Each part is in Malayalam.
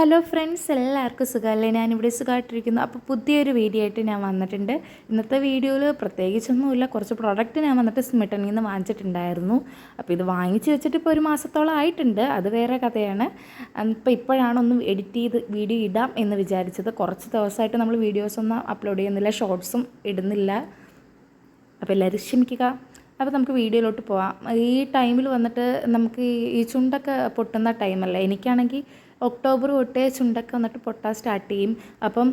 ഹലോ ഫ്രണ്ട്സ് എല്ലാവർക്കും സുഖമല്ലേ? ഞാനിവിടെ സുഖമായിട്ടിരിക്കുന്നു. അപ്പോൾ പുതിയൊരു വീഡിയോ ആയിട്ട് ഞാൻ വന്നിട്ടുണ്ട്. ഇന്നത്തെ വീഡിയോയിൽ പ്രത്യേകിച്ചൊന്നുമില്ല. കുറച്ച് പ്രോഡക്റ്റ് ഞാൻ വന്നിട്ട് സ്മിട്ടനിൽ നിന്ന് വാങ്ങിച്ചിട്ടുണ്ടായിരുന്നു. അപ്പോൾ ഇത് വാങ്ങിച്ച് വെച്ചിട്ട് ഇപ്പോൾ ഒരു മാസത്തോളം ആയിട്ടുണ്ട്. അത് വേറെ കഥയാണ്. ഇപ്പോൾ ഇപ്പോഴാണ് ഒന്ന് എഡിറ്റ് ചെയ്ത് വീഡിയോ ഇടാം എന്ന് വിചാരിച്ചത്. കുറച്ച് ദിവസമായിട്ട് നമ്മൾ വീഡിയോസൊന്നും അപ്ലോഡ് ചെയ്യുന്നില്ല ഷോർട്സും ഇടുന്നില്ല. അപ്പോൾ എല്ലാവരും ക്ഷമിക്കുക. അപ്പോൾ നമുക്ക് വീഡിയോയിലോട്ട് പോവാം. ഈ ടൈമിൽ വന്നിട്ട് നമുക്ക് ഈ- ഈ ചുണ്ടൊക്കെ പൊട്ടുന്ന ടൈമല്ല എനിക്കാണെങ്കിൽ ഒക്ടോബർ തൊട്ടേ ചുണ്ടൊക്കെ വന്നിട്ട് പൊട്ടാൻ സ്റ്റാർട്ട് ചെയ്യും. അപ്പം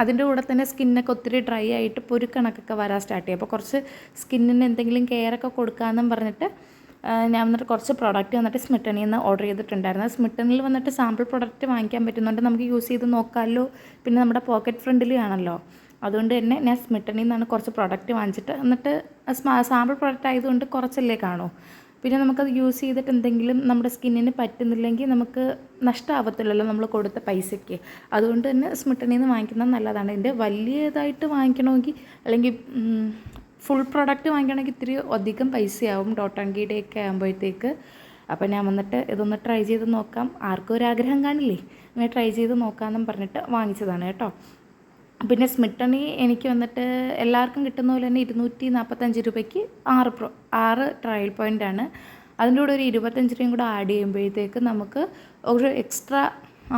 അതിന്റെ കൂടെ തന്നെ സ്കിന്നൊക്കെ ഒത്തിരി ഡ്രൈ ആയിട്ട് പൊരുക്കണക്കൊക്കെ വരാൻ സ്റ്റാർട്ട് ചെയ്യും. അപ്പോൾ കുറച്ച് സ്കിന്നിന് എന്തെങ്കിലും കെയറൊക്കെ കൊടുക്കാമെന്നും പറഞ്ഞിട്ട് ഞാൻ വന്നിട്ട് കുറച്ച് പ്രോഡക്റ്റ് വന്നിട്ട് സ്മിട്ടണിൽ നിന്ന് ഓർഡർ ചെയ്തിട്ടുണ്ടായിരുന്നു. സ്മിട്ടണിൽ വന്നിട്ട് സാമ്പിൾ പ്രോഡക്റ്റ് വാങ്ങിക്കാൻ പറ്റുന്നുണ്ട് നമുക്ക് യൂസ് ചെയ്ത് നോക്കാമല്ലോ പിന്നെ നമ്മുടെ പോക്കറ്റ് ഫ്രണ്ടിലാണല്ലോ അതുകൊണ്ട് തന്നെ ഞാൻ സ്മിട്ടണിൽ നിന്നാണ് കുറച്ച് പ്രോഡക്റ്റ് വാങ്ങിച്ചിട്ട് എന്നിട്ട് സാമ്പിൾ പ്രോഡക്റ്റ് ആയതുകൊണ്ട് കുറച്ചല്ലേ കാണൂ. പിന്നെ നമുക്കത് യൂസ് ചെയ്തിട്ട് എന്തെങ്കിലും നമ്മുടെ സ്കിന്നിന് പറ്റുന്നില്ലെങ്കിൽ നമുക്ക് നഷ്ടമാവത്തില്ലല്ലോ നമ്മൾ കൊടുത്ത പൈസയ്ക്ക്. അതുകൊണ്ട് തന്നെ സ്മിട്ടണിൽ നിന്ന് വാങ്ങിക്കുന്നത് നല്ലതാണ്. ഇതിന്റെ വലിയതായിട്ട് വാങ്ങിക്കണമെങ്കിൽ അല്ലെങ്കിൽ ഫുൾ പ്രോഡക്റ്റ് വാങ്ങിക്കണമെങ്കിൽ ഇത്തിരി അധികം പൈസയാവും. ഡോട്ട് അങ്കിയുടെയൊക്കെ ആകുമ്പോഴത്തേക്ക് അപ്പോൾ ഞാൻ വന്നിട്ട് ഇതൊന്ന് ട്രൈ ചെയ്ത് നോക്കാം. ആർക്കും ഒരു ആഗ്രഹം കാണില്ലേ? ഇങ്ങനെ ട്രൈ ചെയ്ത് നോക്കാമെന്നും പറഞ്ഞിട്ട് വാങ്ങിച്ചതാണ് കേട്ടോ. പിന്നെ സ്മിട്ടണി എനിക്ക് വന്നിട്ട് എല്ലാവർക്കും കിട്ടുന്ന പോലെ തന്നെ ഇരുന്നൂറ്റി നാൽപ്പത്തഞ്ച് രൂപയ്ക്ക് ആറ് പ്രോ ആറ് ട്രയൽ പോയിന്റാണ് അതിന്റെ കൂടെ ഒരു ഇരുപത്തഞ്ച് രൂപയും കൂടെ ആഡ് ചെയ്യുമ്പോഴത്തേക്ക് നമുക്ക് ഒരു എക്സ്ട്രാ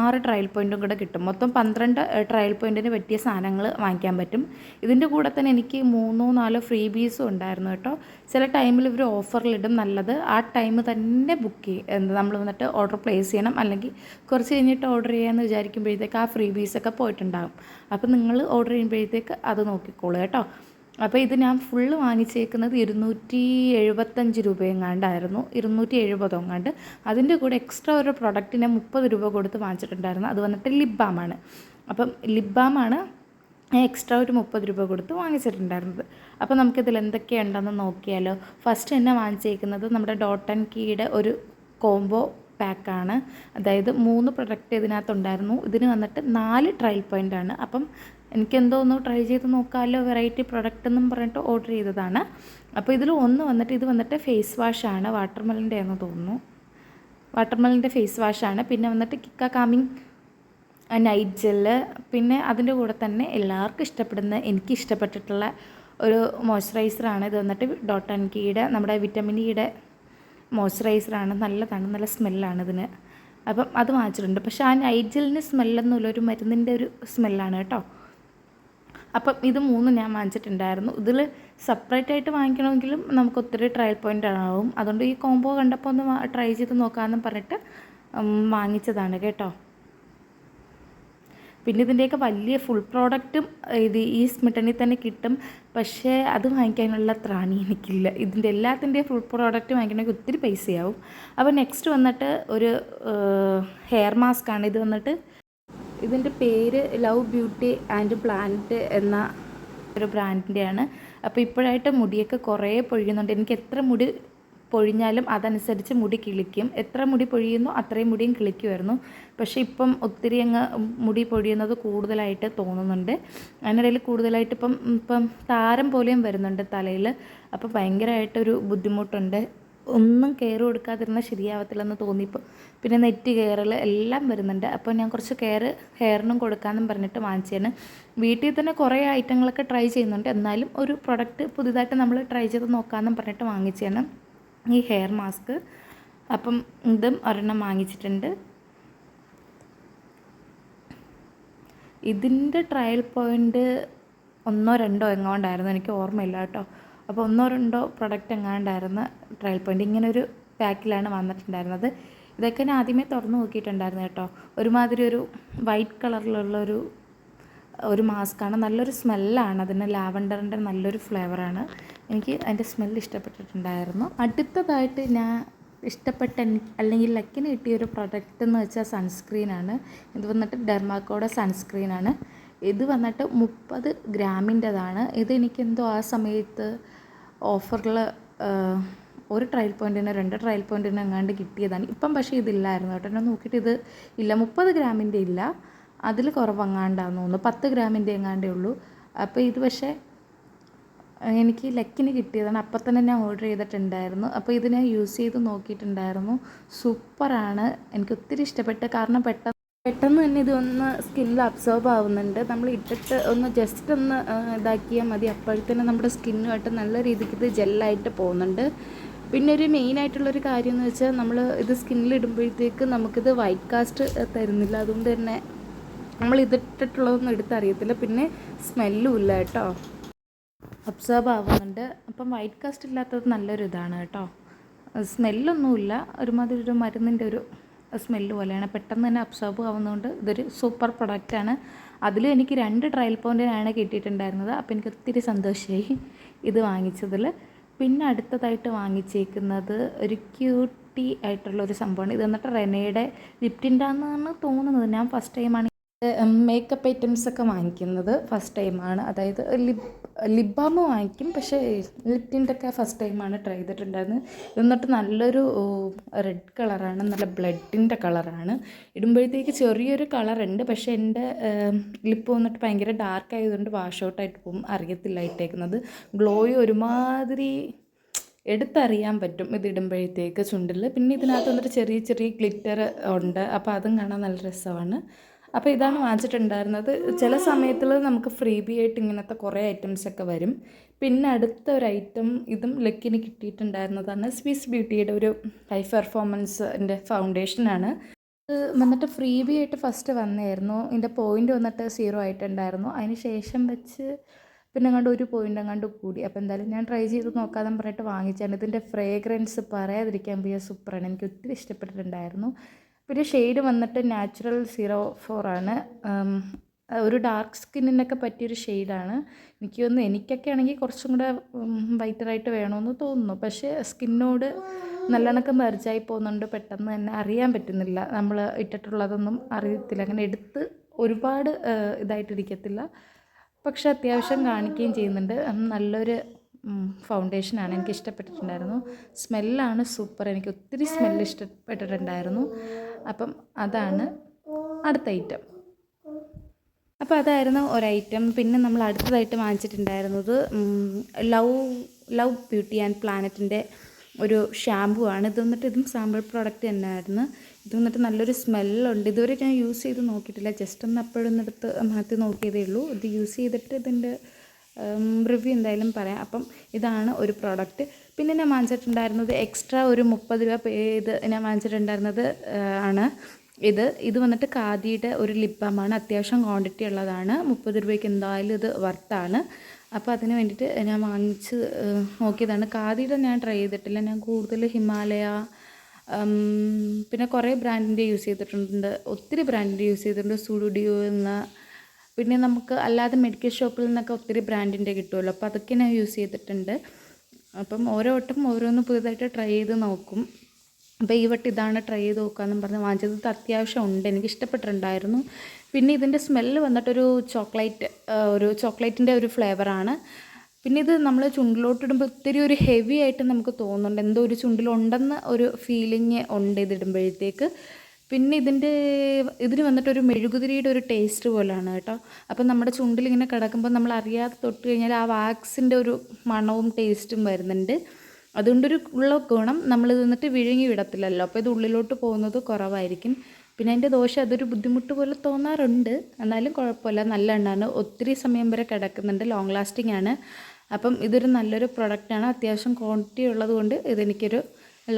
ആറ് ട്രയൽ പോയിന്റും കൂടെ കിട്ടും. മൊത്തം പന്ത്രണ്ട് ട്രയൽ പോയിന്റിന് പറ്റിയ സാധനങ്ങൾ വാങ്ങിക്കാൻ പറ്റും. ഇതിന്റെ കൂടെ തന്നെ എനിക്ക് മൂന്നോ നാലോ ഫ്രീ ബീസും ഉണ്ടായിരുന്നു കേട്ടോ. ചില ടൈമിൽ ഇവർ ഓഫറിലിടും നല്ലത്. ആ ടൈം തന്നെ ബുക്ക് ചെയ്യും നമ്മൾ വന്നിട്ട് ഓർഡർ പ്ലേസ് ചെയ്യണം. അല്ലെങ്കിൽ കുറച്ച് കഴിഞ്ഞിട്ട് ഓർഡർ ചെയ്യാമെന്ന് വിചാരിക്കുമ്പോഴത്തേക്ക് ആ ഫ്രീ ബീസൊക്കെ പോയിട്ടുണ്ടാകും. അപ്പോൾ നിങ്ങൾ ഓർഡർ ചെയ്യുമ്പോഴത്തേക്ക് അത് നോക്കിക്കോളൂ കേട്ടോ. അപ്പോൾ ഇത് ഞാൻ ഫുള്ള് വാങ്ങിച്ചേക്കുന്നത് ഇരുന്നൂറ്റി എഴുപത്തഞ്ച് രൂപയെങ്ങാണ്ടായിരുന്നു. ഇരുന്നൂറ്റി എഴുപതെങ്ങാണ്ട് അതിന്റെ കൂടെ എക്സ്ട്രാ ഒരു പ്രൊഡക്റ്റിനെ മുപ്പത് രൂപ കൊടുത്ത് വാങ്ങിച്ചിട്ടുണ്ടായിരുന്നു. അത് വന്നിട്ട് ലിപ് ബാമാണ് അപ്പം ലിപ് ബാമാണ് എക്സ്ട്രാ ഒരു മുപ്പത് രൂപ കൊടുത്ത് വാങ്ങിച്ചിട്ടുണ്ടായിരുന്നത്. അപ്പോൾ നമുക്കിതിൽ എന്തൊക്കെയുണ്ടെന്ന് നോക്കിയാലോ. ഫസ്റ്റ് തന്നെ വാങ്ങിച്ചേക്കുന്നത് നമ്മുടെ ഡോട്ട് ആൻഡ് കീയുടെ ഒരു കോംബോ പാക്കാണ് അതായത് മൂന്ന് പ്രൊഡക്റ്റ് ഇതിനകത്തുണ്ടായിരുന്നു. ഇതിന് വന്നിട്ട് നാല് ട്രയൽ പോയിന്റ് ആണ്. അപ്പം എനിക്കെന്തോ ഒന്ന് ട്രൈ ചെയ്ത് നോക്കാമല്ലോ വെറൈറ്റി പ്രൊഡക്റ്റ് എന്നും പറഞ്ഞിട്ട് ഓർഡർ ചെയ്തതാണ്. അപ്പോൾ ഇതിൽ ഒന്ന് വന്നിട്ട് ഇത് വന്നിട്ട് ഫേസ് വാഷാണ് വാട്ടർമെലിന്റെ ആണെന്ന് തോന്നുന്നു. വാട്ടർമെലിന്റെ ഫേസ് വാഷാണ് പിന്നെ വന്നിട്ട് കിക്ക കാമിങ് നൈറ്റ് ജെല്ല് പിന്നെ അതിന്റെ കൂടെ തന്നെ എല്ലാവർക്കും ഇഷ്ടപ്പെടുന്ന എനിക്ക് ഇഷ്ടപ്പെട്ടിട്ടുള്ള ഒരു മോയ്സ്ചറൈസറാണ് ഇത് വന്നിട്ട് ഡോട്ട് ആൻഡ് നമ്മുടെ വിറ്റമിൻ ഇയുടെ മോയ്സ്ചറൈസറാണ് നല്ലതാണ് നല്ല സ്മെല്ലാണ് ഇതിന്. അപ്പം അത് വാങ്ങിച്ചിട്ടുണ്ട്. പക്ഷേ ആ നൈറ്റ് ജെല്ലിന് സ്മെല്ലൊന്നുമില്ല ഒരു മരുന്നിന്റെ ഒരു സ്മെല്ലാണ് കേട്ടോ. അപ്പം ഇത് മൂന്നും ഞാൻ വാങ്ങിച്ചിട്ടുണ്ടായിരുന്നു. ഇതിൽ സെപ്പറേറ്റ് ആയിട്ട് വാങ്ങിക്കണമെങ്കിലും നമുക്ക് ഒത്തിരി ട്രയൽ പോയിന്റ് ആവും. അതുകൊണ്ട് ഈ കോംബോ കണ്ടപ്പോൾ ഒന്ന് ട്രൈ ചെയ്ത് നോക്കാമെന്ന് പറഞ്ഞിട്ട് വാങ്ങിച്ചതാണ് കേട്ടോ. പിന്നെ ഇതിന്റെയൊക്കെ വലിയ ഫുൾ പ്രോഡക്റ്റും ഇത് ഈ സ്മിട്ടണിൽ തന്നെ കിട്ടും. പക്ഷേ അത് വാങ്ങിക്കാനുള്ള ത്രാണി എനിക്കില്ല. ഇതിന്റെ എല്ലാത്തിന്റെയും ഫുൾ പ്രോഡക്റ്റ് വാങ്ങിക്കണമെങ്കിൽ ഒത്തിരി പൈസയാവും. അപ്പോൾ നെക്സ്റ്റ് വന്നിട്ട് ഒരു ഹെയർ മാസ്ക് ആണ് ഇത് വന്നിട്ട് ഇതിന്റെ പേര് ലവ് ബ്യൂട്ടി ആൻഡ് പ്ലാനറ്റ് എന്ന ഒരു ബ്രാൻഡിന്റെയാണ് അപ്പോൾ ഇപ്പോഴായിട്ട് മുടിയൊക്കെ കുറേ പൊഴിയുന്നുണ്ട്. എനിക്ക് എത്ര മുടി പൊഴിഞ്ഞാലും അതനുസരിച്ച് മുടി കിളിക്കും. എത്ര മുടി പൊഴിയുന്നു അത്രയും മുടിയും കിളിക്കുമായിരുന്നു. പക്ഷേ ഇപ്പം ഒത്തിരി അങ്ങ് മുടി പൊഴിയുന്നത് കൂടുതലായിട്ട് തോന്നുന്നുണ്ട്. അതിനിടയിൽ കൂടുതലായിട്ട് ഇപ്പം ഇപ്പം താരം പോലെയും വരുന്നുണ്ട് തലയിൽ അപ്പോൾ ഭയങ്കരമായിട്ടൊരു ബുദ്ധിമുട്ടുണ്ട്. ഒന്നും കെയർ കൊടുക്കാതിരുന്നാൽ ശരിയാവത്തില്ലെന്ന് തോന്നിയപ്പോൾ പിന്നെ നെറ്റ് കെയറിൽ എല്ലാം വരുന്നുണ്ട്. അപ്പോൾ ഞാൻ കുറച്ച് കെയർ ഹെയറിനും കൊടുക്കാമെന്നും പറഞ്ഞിട്ട് വാങ്ങിച്ചതാണ് വീട്ടിൽ തന്നെ കുറേ ഐറ്റങ്ങളൊക്കെ ട്രൈ ചെയ്യുന്നുണ്ട്. എന്നാലും ഒരു പ്രൊഡക്റ്റ് പുതിയതായിട്ട് നമ്മൾ ട്രൈ ചെയ്ത് നോക്കാമെന്നും പറഞ്ഞിട്ട് വാങ്ങിച്ചതാണ് ഈ ഹെയർ മാസ്ക് അപ്പം ഇതും ഒരെണ്ണം വാങ്ങിച്ചിട്ടുണ്ട്. ഇതിന്റെ ട്രയൽ പോയിന്റ് ഒന്നോ രണ്ടോ എങ്ങോണ്ടായിരുന്നു. എനിക്ക് ഓർമ്മയില്ല കേട്ടോ. അപ്പോൾ ഒന്നോ രണ്ടോ പ്രൊഡക്റ്റ് എങ്ങാണ്ടായിരുന്നു ട്രയൽ പോയിന്റ് ഇങ്ങനെ ഒരു പാക്കിലാണ് വന്നിട്ടുണ്ടായിരുന്നത്. ഇതൊക്കെ ഞാൻ ആദ്യമേ തുറന്നു നോക്കിയിട്ടുണ്ടായിരുന്നു കേട്ടോ. ഒരുമാതിരി ഒരു വൈറ്റ് കളറിലുള്ള ഒരു ഒരു മാസ്കാണ് നല്ലൊരു സ്മെല്ലാണ് അതിന് ലാവൻഡറിന്റെ നല്ലൊരു ഫ്ലേവറാണ് എനിക്ക് അതിന്റെ സ്മെല്ല് ഇഷ്ടപ്പെട്ടിട്ടുണ്ടായിരുന്നു. അടുത്തതായിട്ട് ഞാൻ ഇഷ്ടപ്പെട്ട അല്ലെങ്കിൽ ലക്കിന് കിട്ടിയ ഒരു പ്രൊഡക്റ്റ് എന്ന് വെച്ചാൽ സൺസ്ക്രീനാണ് ഇത് വന്നിട്ട് ഡെർമാക്കോയുടെ സൺസ്ക്രീനാണ് ഇത് വന്നിട്ട് മുപ്പത് ഗ്രാമിന്റെതാണ് ഇത് എനിക്കെന്തോ ആ സമയത്ത് ഓഫറിൽ ഒരു ട്രയൽ പോയിന്റിന് രണ്ട് ട്രയൽ പോയിന്റിന് എങ്ങാണ്ട് കിട്ടിയതാണ്. ഇപ്പം പക്ഷേ ഇതില്ലായിരുന്നു കേട്ടോ. എന്നെ നോക്കിയിട്ട് ഇത് ഇല്ല. മുപ്പത് ഗ്രാമിന്റെ ഇല്ല. അതിൽ കുറവെങ്ങാണ്ടാന്ന് തോന്നുന്നു. പത്ത് ഗ്രാമിന്റെ എങ്ങാണ്ടേ ഉള്ളൂ. അപ്പോൾ ഇത് പക്ഷേ എനിക്ക് ലക്കിന് കിട്ടിയതാണ്. അപ്പം തന്നെ ഞാൻ ഓർഡർ ചെയ്തിട്ടുണ്ടായിരുന്നു. അപ്പോൾ ഇത് ഞാൻ യൂസ് ചെയ്ത് നോക്കിയിട്ടുണ്ടായിരുന്നു. സൂപ്പറാണ്. എനിക്ക് ഒത്തിരി ഇഷ്ടപ്പെട്ട്. കാരണം പെട്ടെന്ന് പെട്ടെന്ന് തന്നെ ഇതൊന്ന് സ്കിന്നിൽ അബ്സോർബ് ആവുന്നുണ്ട്. നമ്മൾ ഇട്ടിട്ട് ഒന്ന് ജസ്റ്റ് ഒന്ന് ഇതാക്കിയാൽ മതി. അപ്പോഴത്തേനും നമ്മുടെ സ്കിന്നുമായിട്ട് നല്ല രീതിക്ക് ഇത് ജെല്ലായിട്ട് പോകുന്നുണ്ട്. പിന്നെ ഒരു മെയിൻ ആയിട്ടുള്ളൊരു കാര്യം എന്ന് വെച്ചാൽ നമ്മൾ ഇത് സ്കിന്നിൽ ഇടുമ്പോഴത്തേക്ക് നമുക്കിത് വൈറ്റ് കാസ്റ്റ് തരുന്നില്ല. അതുകൊണ്ട് തന്നെ നമ്മൾ ഇതിട്ടിട്ടുള്ളതൊന്നും എടുത്തറിയത്തില്ല. പിന്നെ സ്മെല്ലും ഇല്ല കേട്ടോ. അബ്സോർബ് ആവുന്നുണ്ട്. അപ്പം വൈറ്റ് കാസ്റ്റ് ഇല്ലാത്തത് നല്ലൊരു ഇതാണ് കേട്ടോ സ്മെല്ലൊന്നുമില്ല ഒരുമാതിരി ഒരു മരുന്നിന്റെ ഒരു സ്മെല്ല് പോലെയാണ്. പെട്ടെന്ന് തന്നെ അബ്സോർബ് ആവുന്നതുകൊണ്ട് ഇതൊരു സൂപ്പർ പ്രൊഡക്റ്റാണ് അതിലും എനിക്ക് രണ്ട് ട്രയൽ പോയിന്റിനാണ് കിട്ടിയിട്ടുണ്ടായിരുന്നത്. അപ്പോൾ എനിക്ക് ഒത്തിരി സന്തോഷമായി ഇത് വാങ്ങിച്ചതിൽ പിന്നെ അടുത്തതായിട്ട് വാങ്ങിച്ചേക്കുന്നത് ഒരു ക്യൂട്ടി ആയിട്ടുള്ള ഒരു സംഭവമാണ്. ഇത് എന്നിട്ട് റെനയുടെ ലിപ്റ്റിന്റാന്നാണ് തോന്നുന്നത്. ഞാൻ ഫസ്റ്റ് ടൈമാണ് മേക്കപ്പ് ഐറ്റംസ് ഒക്കെ വാങ്ങിക്കുന്നത് ഫസ്റ്റ് ടൈമാണ് അതായത് ലിപ് ലിപ് ബാം വാങ്ങിക്കും. പക്ഷേ ലിപ്റ്റിന്റെ ഒക്കെ ഫസ്റ്റ് ടൈമാണ് ട്രൈ ചെയ്തിട്ടുണ്ടായിരുന്നത്. എന്നിട്ട് നല്ലൊരു റെഡ് കളറാണ് നല്ല ബ്ലഡിന്റെ കളറാണ് ഇടുമ്പോഴത്തേക്ക് ചെറിയൊരു കളറുണ്ട് പക്ഷേ എന്റെ ലിപ്പ് വന്നിട്ട് ഭയങ്കര ഡാർക്ക് ആയതുകൊണ്ട് വാഷ് ഔട്ടായിട്ട് പോകും അറിയത്തില്ല ഇട്ടേക്കുന്നത്. ഗ്ലോയ് ഒരുമാതിരി എടുത്തറിയാൻ പറ്റും ഇത് ഇടുമ്പോഴത്തേക്ക് ചുണ്ടിൽ പിന്നെ ഇതിനകത്ത് വന്നിട്ട് ചെറിയ ചെറിയ ഗ്ലിറ്റർ ഉണ്ട്. അപ്പോൾ അതും കാണാൻ നല്ല രസമാണ്. അപ്പോൾ ഇതാണ് വാങ്ങിച്ചിട്ടുണ്ടായിരുന്നത്. ചില സമയത്തിൽ നമുക്ക് ഫ്രീ ബി ആയിട്ട് ഇങ്ങനത്തെ കുറേ ഐറ്റംസ് ഒക്കെ വരും. പിന്നെ അടുത്ത ഒരു ഐറ്റം ഇതും ലക്കിന് കിട്ടിയിട്ടുണ്ടായിരുന്നതാണ് സ്വിസ് ബ്യൂട്ടിയുടെ ഒരു ഹൈ പെർഫോമൻസിന്റെ ഫൗണ്ടേഷനാണ് വന്നിട്ട് ഫ്രീ ബി ആയിട്ട് ഫസ്റ്റ് വന്നായിരുന്നു. ഇതിന്റെ പോയിന്റ് വന്നിട്ട് സീറോ ആയിട്ടുണ്ടായിരുന്നു. അതിന് ശേഷം വെച്ച് പിന്നെ അങ്ങോട്ട് ഒരു പോയിന്റ് അങ്ങോട്ട് കൂടി. അപ്പോൾ എന്തായാലും ഞാൻ ട്രൈ ചെയ്ത് നോക്കാതെ പറഞ്ഞിട്ട് വാങ്ങിച്ചാണ് ഇതിന്റെ ഫ്രേഗ്രൻസ് പറയാതിരിക്കാൻ പോയ സൂപ്പറാണ് എനിക്ക് ഒത്തിരി ഇഷ്ടപ്പെട്ടിട്ടുണ്ടായിരുന്നു. പിന്നെ ഷെയ്ഡ് വന്നിട്ട് നാച്ചുറൽ സീറോ ഫോർ ആണ്. ഒരു ഡാർക്ക് സ്കിന്നിനൊക്കെ പറ്റിയൊരു ഷെയ്ഡാണ് എനിക്ക് തോന്നുന്നു എനിക്കൊക്കെ ആണെങ്കിൽ കുറച്ചും കൂടെ വൈറ്ററായിട്ട് വേണമെന്ന് തോന്നുന്നു. പക്ഷേ സ്കിന്നോട് നല്ലവണ്ണമൊക്കെ മെർജായി പോകുന്നുണ്ട്. പെട്ടെന്ന് തന്നെ അറിയാൻ പറ്റുന്നില്ല. നമ്മൾ ഇട്ടിട്ടുള്ളതൊന്നും അറിയത്തില്ല. അങ്ങനെ എടുത്ത് ഒരുപാട് ഇതായിട്ടിരിക്കത്തില്ല. പക്ഷെ അത്യാവശ്യം കാണിക്കുകയും ചെയ്യുന്നുണ്ട്. നല്ലൊരു ഫൗണ്ടേഷനാണ് എനിക്ക് ഇഷ്ടപ്പെട്ടിട്ടുണ്ടായിരുന്നു. സ്മെല്ലാണ് സൂപ്പർ. എനിക്ക് ഒത്തിരി സ്മെല്ല് ഇഷ്ടപ്പെട്ടിട്ടുണ്ടായിരുന്നു. അപ്പം അതാണ് അടുത്ത ഐറ്റം അപ്പോൾ അതായിരുന്നു ഒരു ഐറ്റം പിന്നെ നമ്മൾ അടുത്തതായിട്ട് വാങ്ങിച്ചിട്ടുണ്ടായിരുന്നത് ലവ് ലവ് ബ്യൂട്ടി ആൻഡ് പ്ലാനറ്റിന്റെ ഒരു ഷാമ്പു ആണ്. ഇത് വന്നിട്ട് ഇതും സാമ്പിൾ പ്രോഡക്റ്റ് തന്നെയായിരുന്നു. ഇത് വന്നിട്ട് നല്ലൊരു സ്മെല്ലുണ്ട് ഇതുവരെ ഞാൻ യൂസ് ചെയ്ത് നോക്കിയിട്ടില്ല. ജസ്റ്റ് ഒന്ന് അപ്പോഴൊന്നെടുത്ത് മാറ്റി നോക്കിയതേ ഉള്ളൂ. ഇത് യൂസ് ചെയ്തിട്ട് ഇതിന്റെ റിവ്യൂ എന്തായാലും പറയാം. അപ്പം ഇതാണ് ഒരു പ്രോഡക്റ്റ് പിന്നെ ഞാൻ വാങ്ങിച്ചിട്ടുണ്ടായിരുന്നത് എക്സ്ട്രാ ഒരു മുപ്പത് രൂപ പേ ഇത് ഞാൻ വാങ്ങിച്ചിട്ടുണ്ടായിരുന്നത് ആണ്. ഇത് ഇത് വന്നിട്ട് ഖാദിയുടെ ഒരു ലിപ് ബാമാണ് അത്യാവശ്യം ക്വാണ്ടിറ്റി ഉള്ളതാണ്. മുപ്പത് രൂപയ്ക്ക് എന്തായാലും ഇത് വർത്താണ് അപ്പോൾ അതിന് വേണ്ടിയിട്ട് ഞാൻ വാങ്ങിച്ച് നോക്കിയതാണ്. ഖാദിയുടെ ഞാൻ ട്രൈ ചെയ്തിട്ടില്ല. ഞാൻ കൂടുതൽ ഹിമാലയ പിന്നെ കുറേ ബ്രാൻഡിന്റെ യൂസ് ചെയ്തിട്ടുണ്ട്. ഒത്തിരി ബ്രാൻഡിന്റെ യൂസ് ചെയ്തിട്ടുണ്ട്. സ്റ്റുഡിയോ എന്ന പിന്നെ നമുക്ക് അല്ലാതെ മെഡിക്കൽ ഷോപ്പിൽ നിന്നൊക്കെ ഒത്തിരി ബ്രാൻഡിന്റെ കിട്ടുമല്ലോ. അപ്പോൾ അതൊക്കെ ഞാൻ യൂസ് ചെയ്തിട്ടുണ്ട്. അപ്പം ഓരോ വട്ടം ഓരോന്ന് പുതിയതായിട്ട് ട്രൈ ചെയ്ത് നോക്കും. അപ്പോൾ ഈ വട്ടം ഇതാണ് ട്രൈ ചെയ്ത് നോക്കാമെന്നും പറഞ്ഞ് വാങ്ങിച്ചത്. അത്യാവശ്യം ഉണ്ട്. എനിക്ക് ഇഷ്ടപ്പെട്ടിട്ടുണ്ടായിരുന്നു. പിന്നെ ഇതിന്റെ സ്മെല്ല് വന്നിട്ടൊരു ചോക്ലേറ്റ് ഒരു ചോക്ലേറ്റിന്റെ ഒരു ഫ്ലേവറാണ്. പിന്നെ ഇത് നമ്മൾ ചുണ്ടിലോട്ടിടുമ്പോൾ ഒത്തിരി ഒരു ഹെവി ആയിട്ട് നമുക്ക് തോന്നുന്നുണ്ട്. എന്തോ ഒരു ചുണ്ടിലുണ്ടെന്ന് ഒരു ഫീലിംഗ് ഉണ്ട് ഇതിടുമ്പോഴത്തേക്ക് പിന്നെ ഇതിന്റെ ഇതിന് വന്നിട്ട് ഒരു മെഴുകുതിരിയുടെ ഒരു ടേസ്റ്റ് പോലെയാണ് കേട്ടോ. അപ്പം നമ്മുടെ ചുണ്ടിൽ ഇങ്ങനെ കിടക്കുമ്പോൾ നമ്മൾ അറിയാതെ തൊട്ട് കഴിഞ്ഞാൽ ആ വാക്സിന്റെ ഒരു മണവും ടേസ്റ്റും വരുന്നുണ്ട്. അതുകൊണ്ടൊരു ഉള്ള ഗുണം നമ്മൾ നിന്നിട്ട് വിഴുങ്ങി വിടത്തില്ലല്ലോ. അപ്പോൾ ഇത് ഉള്ളിലോട്ട് പോകുന്നത് കുറവായിരിക്കും. പിന്നെ അതിന്റെ ദോഷം അതൊരു ബുദ്ധിമുട്ട് പോലെ തോന്നാറുണ്ട്. എന്നാലും കുഴപ്പമില്ല. നല്ല എണ്ണമാണ് ഒത്തിരി സമയം വരെ കിടക്കുന്നുണ്ട്. ലോങ് ലാസ്റ്റിംഗ് ആണ്. അപ്പം ഇതൊരു നല്ലൊരു പ്രൊഡക്റ്റാണ് അത്യാവശ്യം ക്വാണ്ടിറ്റി ഉള്ളത് കൊണ്ട് ഇതെനിക്കൊരു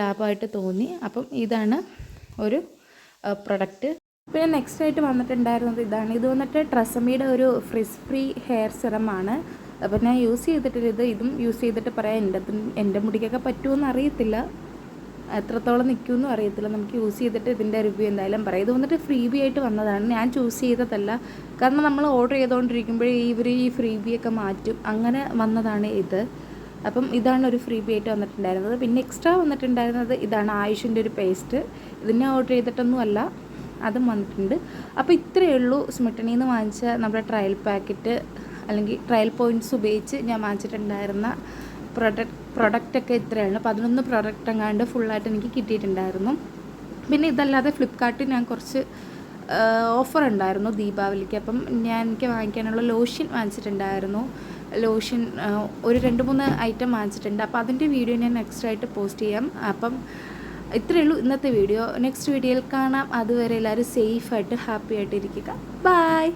ലാഭമായിട്ട് തോന്നി. അപ്പം ഇതാണ് ഒരു പ്രൊഡക്റ്റ് പിന്നെ നെക്സ്റ്റ് ആയിട്ട് വന്നിട്ടുണ്ടായിരുന്നത് ഇതാണ്. ഇത് വന്നിട്ട് ട്രസമിയുടെ ഒരു ഫ്രിസ് ഫ്രീ ഹെയർ സിറമാണ് അപ്പോൾ ഞാൻ യൂസ് ചെയ്തിട്ടില്ല ഇത്. ഇതും യൂസ് ചെയ്തിട്ട് പറയാം. എന്റെ എന്റെ മുടിക്കൊക്കെ പറ്റുമെന്ന് അറിയത്തില്ല. എത്രത്തോളം നിൽക്കുമെന്നും അറിയത്തില്ല. നമുക്ക് യൂസ് ചെയ്തിട്ട് ഇതിന്റെ റിവ്യൂ എന്തായാലും പറയാം. ഇത് വന്നിട്ട് ഫ്രീ ബി ആയിട്ട് വന്നതാണ്. ഞാൻ ചൂസ് ചെയ്തതല്ല. കാരണം നമ്മൾ ഓർഡർ ചെയ്തുകൊണ്ടിരിക്കുമ്പോഴേ ഇവർ ഈ ഫ്രീ ബി ഒക്കെ മാറ്റും. അങ്ങനെ വന്നതാണ് ഇത്. അപ്പം ഇതാണ് ഒരു ഫ്രീ ബി ആയിട്ട് വന്നിട്ടുണ്ടായിരുന്നത്. പിന്നെ എക്സ്ട്രാ വന്നിട്ടുണ്ടായിരുന്നത് ഇതാണ് ആയുഷിന്റെ ഒരു പേസ്റ്റ് ഇതിനെ ഓർഡർ ചെയ്തിട്ടൊന്നുമല്ല അതും വന്നിട്ടുണ്ട്. അപ്പോൾ ഇത്രയേ ഉള്ളൂ. സ്മിട്ടണിയിൽ നിന്ന് വാങ്ങിച്ച നമ്മുടെ ട്രയൽ പാക്കറ്റ് അല്ലെങ്കിൽ ട്രയൽ പോയിന്റ്സ് ഉപയോഗിച്ച് ഞാൻ വാങ്ങിച്ചിട്ടുണ്ടായിരുന്ന പ്രൊഡക്റ്റ് പ്രൊഡക്റ്റൊക്കെ ഇത്രയാണ്. പതിനൊന്ന് പ്രൊഡക്റ്റ് എങ്ങാണ്ട് ഫുള്ളായിട്ട് എനിക്ക് കിട്ടിയിട്ടുണ്ടായിരുന്നു. പിന്നെ ഇതല്ലാതെ ഫ്ലിപ്കാർട്ടിൽ ഞാൻ കുറച്ച് ഓഫർ ഉണ്ടായിരുന്നു ദീപാവലിക്ക്. അപ്പം ഞാൻ എനിക്ക് വാങ്ങിക്കാനുള്ള ലോഷൻ വാങ്ങിച്ചിട്ടുണ്ടായിരുന്നു. ലോഷൻ ഒരു രണ്ട് മൂന്ന് ഐറ്റം വാങ്ങിച്ചിട്ടുണ്ട്. അപ്പോൾ അതിന്റെ വീഡിയോ ഞാൻ നെക്സ്റ്റ് ആയിട്ട് പോസ്റ്റ് ചെയ്യാം. അപ്പം ഇത്രയേ ഉള്ളൂ ഇന്നത്തെ വീഡിയോ നെക്സ്റ്റ് വീഡിയോയിൽ കാണാം. അതുവരെ എല്ലാവരും സേഫായിട്ട് ഹാപ്പി ആയിട്ട് ഇരിക്കുക. ബായ്